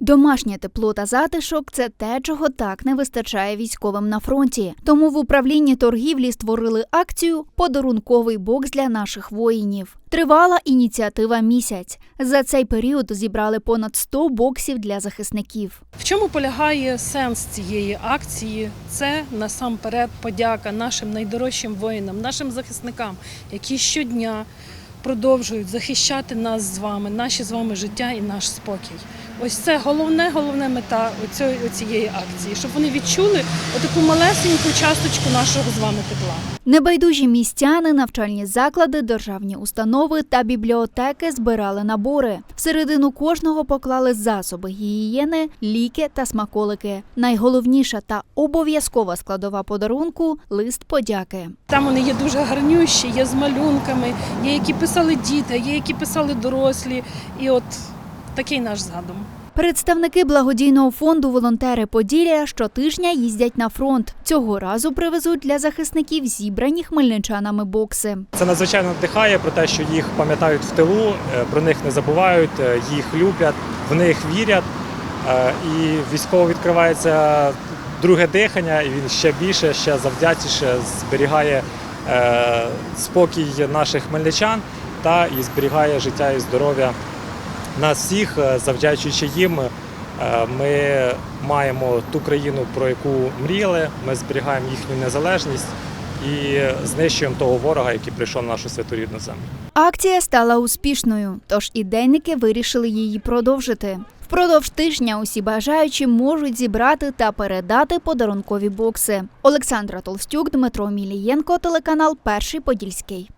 Домашнє тепло та затишок це те, чого так не вистачає військовим на фронті. Тому в управлінні торгівлі створили акцію Подарунковий бокс для наших воїнів. Тривала ініціатива місяць. За цей період зібрали понад 100 боксів для захисників. В чому полягає сенс цієї акції? Це насамперед подяка нашим найдорожчим воїнам, нашим захисникам, які щодня продовжують захищати нас з вами, наші з вами життя і наш спокій. Ось це головне, головне мета оцієї акції, щоб вони відчули отаку малесеньку часточку нашого з вами тепла. Небайдужі містяни, навчальні заклади, державні установи та бібліотеки збирали набори. Всередину кожного поклали засоби гігієни, ліки та смаколики. Найголовніша та обов'язкова складова подарунку лист подяки. Там вони є дуже гарнющі, є з малюнками, є які писали діти, є які писали дорослі. І от такий наш задум. Представники благодійного фонду Волонтери Поділля щотижня їздять на фронт. Цього разу привезуть для захисників зібрані хмельничанами бокси. Це надзвичайно надихає про те, що їх пам'ятають в тилу, е, про них не забувають, е, їх люблять, в них вірять. Е, І військово відкривається друге дихання, і він ще більше, ще завдячніше зберігає спокій наших хмельничан та і зберігає життя і здоров'я нас всіх. Е, Завдячуючи їм, е, ми маємо ту країну, про яку мріяли. Ми зберігаємо їхню незалежність і знищуємо того ворога, який прийшов на нашу святу рідну землю. Акція стала успішною, тож ідейники вирішили її продовжити. Впродовж тижня усі бажаючі можуть зібрати та передати подарункові бокси. Олександра Толстюк, Дмитро Мілієнко, телеканал Перший Подільський.